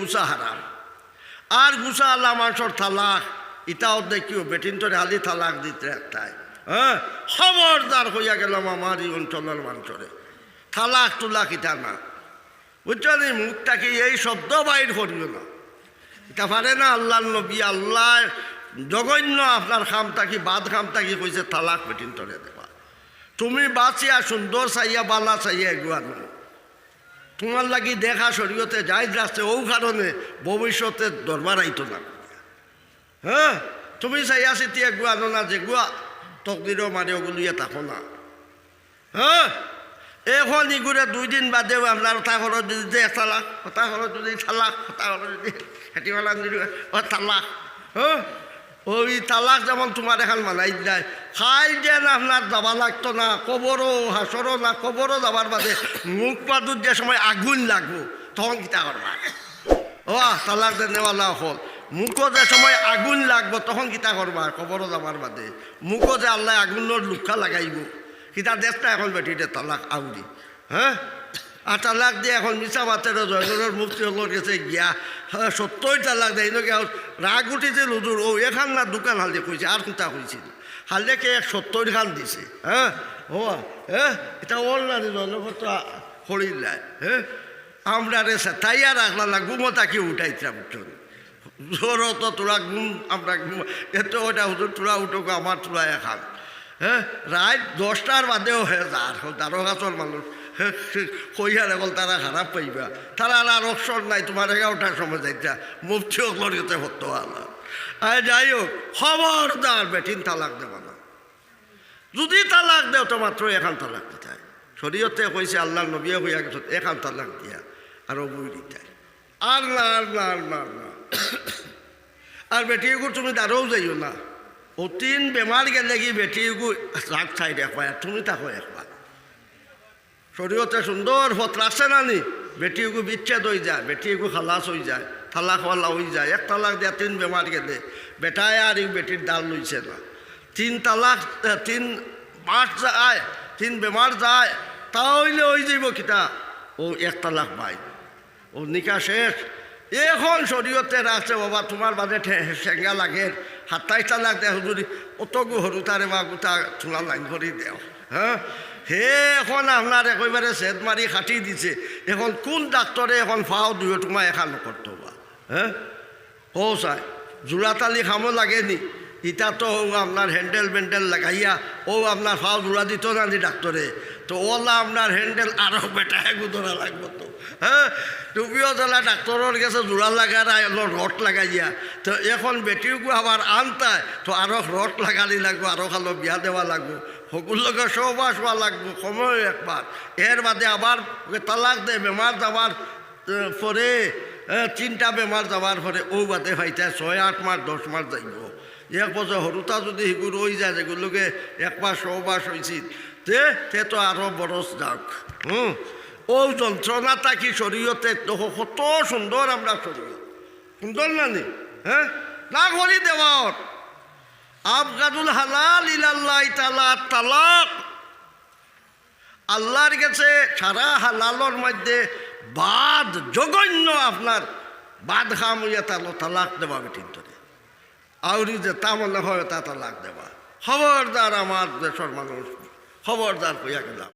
গুসা হারাম। আর গুসা আল্লাহ মানুষের তালাক। ইটাও দেখিও বেটিন তোরে হালি তালাক দিতে একটাই হ্যাঁ? খবরদার হইয়া গেলাম আমার এই অঞ্চলের মানুষরে। থালাক তুলাক ইটা না। বুঝছ নি? মুখটাকে এই শব্দ বাইর করিও না? এটা পারে না আল্লাহ নবী আল্লাহ জঘন্য আপনার খামটা কি, বাদ খামটা কি কইছে থালাক বেটিন তোরে দেবা। তুমি বাঁচিয়া সুন্দর চাইয়া, বালা চাইয়া এগুয়া এগুয়ানো তোমার লাগি দেখা শরীয়তে যাই যাচ্ছে ও কারণে ভবিষ্যতে দরবার আইতো না। হ্যাঁ? তুমি চাইয়া চিতি এগুয়ানো না যে গুয়া তকদিরও মারে ওগুলিয়ে থাকো না। হ্যাঁ? এখন ইগুরে দুই দিন বাদেও আপনার কথা ঘৰত যদি যে তালাক কথা ঘৰত যদি তালাক কথা ঘৰত যদি খেতিমালা যদি ও তালাক হ্যাঁ? ওই তালাক যেমন তোমার এখন মানাই যায়। খাই যেন আপনার যাবা লাগতো না, কবরও হাসরও না, কবরও যাবার বাদে মুখ পাদুর যে সময় আগুন লাগবো, তখন কিতা করবা? ও তালাক যে নেওয়ালা হল। মুখো যে সময় আগুন লাগবো, তখন কিতা করবা? কবরও যাবার বাদে। মুখো যে আল্লাহ আগুনের লুক্ষা লাগাইব। কিতা দেশটা এখন বেটিতে তালাক আউরি। হ্যাঁ? আর তালাক দিয়ে এখন মিশা মাতের জয়গরের মুক্তি হল গেছে গিয়া। হ্যাঁ সত্যই তালাক দেয়। এনেকে রাগ উঠিছে লুজুর ও, এখান না দোকান হালদে কইছে, আর কোনটা কইছিল হালদেকে এক সত্তর খান দিছে হ্যাঁ? ও হ্যাঁ? এটা ওর না জনগত হরিল যায় হ্যাঁ? আমরা রে তাইয়া রাখলা না গুমতা কি উঠাইছে বুঝছেন জোরও তো তোরা গুম আমরা ঘুম এত ওটা হুজুর, তোরা উঠোক আমার তোরা এখান হ্যাঁ? রাত দশটার বাদেও হে যার তারো গাছর মানুষ। কইয়া রেগল তারা খারাপ পাইবা তারা আর অবসর নাই, তোমার এগারোটার সময় যাইতা। মুফতি অকলর গেতে হতো আল্লাহ আর যাই হোক, খবরদার বেটিন তালাক দেবা না। যদি তালাক দেও তো মাত্র এখান তালাক দিতাই শরীয়তে কইছে আল্লাহ নবিয়ে হইয়া গেছে, এখান তালাক দিয়া। আর বই দিতাই আর না আর না আর না আর না। আর বেটিগু তুমি দাঁড়াও যাইও না। ও তিন বেমার গেলে কি বেটিগু রাগ চাই দেখবা তুমি তাকো একবার। শরীয়তে সুন্দর পথ রাখছে না নি? বেটিগু বিচ্ছেদ হয়ে যায় বেটিগু খালাস হয়ে যায়, তালাক হওয়ালা হয়ে যায়, এক তালাক দিয়া তিন বেমার গেলে বেটায় আর এই বেটির ডাল লইছে না। তিন তালাক তিন মাস যায়, তিন বেমার যায় তাহলে ওই যাইব কিতা? ও এক তালাক পাই ও নিকা শেষ। এখন শরীয়তে রাখছে, বাবা, তোমার বাদে ঠেঙ্গা লাগে হাতাইশ তালাক দেয় হুজুরি অত গু হরু তারে বা গোটা চুলা লাইন করে দেও হ্যাঁ? হে এখন আপনার একেবারে সেদ মারি খাটি দিছে। এখন কোন ডাক্তরে এখন ফাও দুয়ো তোমার এখান করতো বা? হ্যাঁ ও চাই জোড়াতালি খামো লাগেনি ইটা তো আপনার হ্যান্ডেল ব্যান্ডেল লাগাইয়া ও আপনার ফাও জোড়া দিত না নি ডাক্তরে তো ওলা আপনার হ্যান্ডেল আরও বেটায় গুদরা লাগবো তো। হ্যাঁ টুপিও তোলা ডাক্তরের কাছে জোড়া লাগাই রড লাগাইয়া। তো এখন বেটিরকু আবার আনতায় তো আরও রড লাগালি লাগবো আরও খালো বিয়া দেওয়া লাগবো। সকলোকে সহবাস আসবা লাগবো, সময় একবার। এর বাদে আবার তালাক দে বেমার যাবার পরে তিনটা বেমার যাবার পরে ও বাদে ভাইতা ছয়, আট মাস, দশ মাস যাইব। এক বছর সৰুতা যদি সিগুলো হৈ যায়, যেগুলোকে এক মাস ছ মাস হয়েছিল তে তে তো আরও বরস যাওক। হুম? ও যন্ত্রণাটা কি শরীয়তে কত সুন্দর আমরা শরীয়ত সুন্দর না নি? হ্যাঁ না করি দেওয়ার আবগাদুল হালাল ইলাল্লাহ তালা তালাক। আল্লাহর কাছে সারা হালালর মধ্যে বাদ, জঘন্য আপনার বাদ খাম ইয়ে তালো তালাক দেবা বেটির ধরে আউরি যে তা মনে হয় তা তালাক দেবা খবরদার আমার দেশের মানুষ। খবরদার কইয়া গেলাম।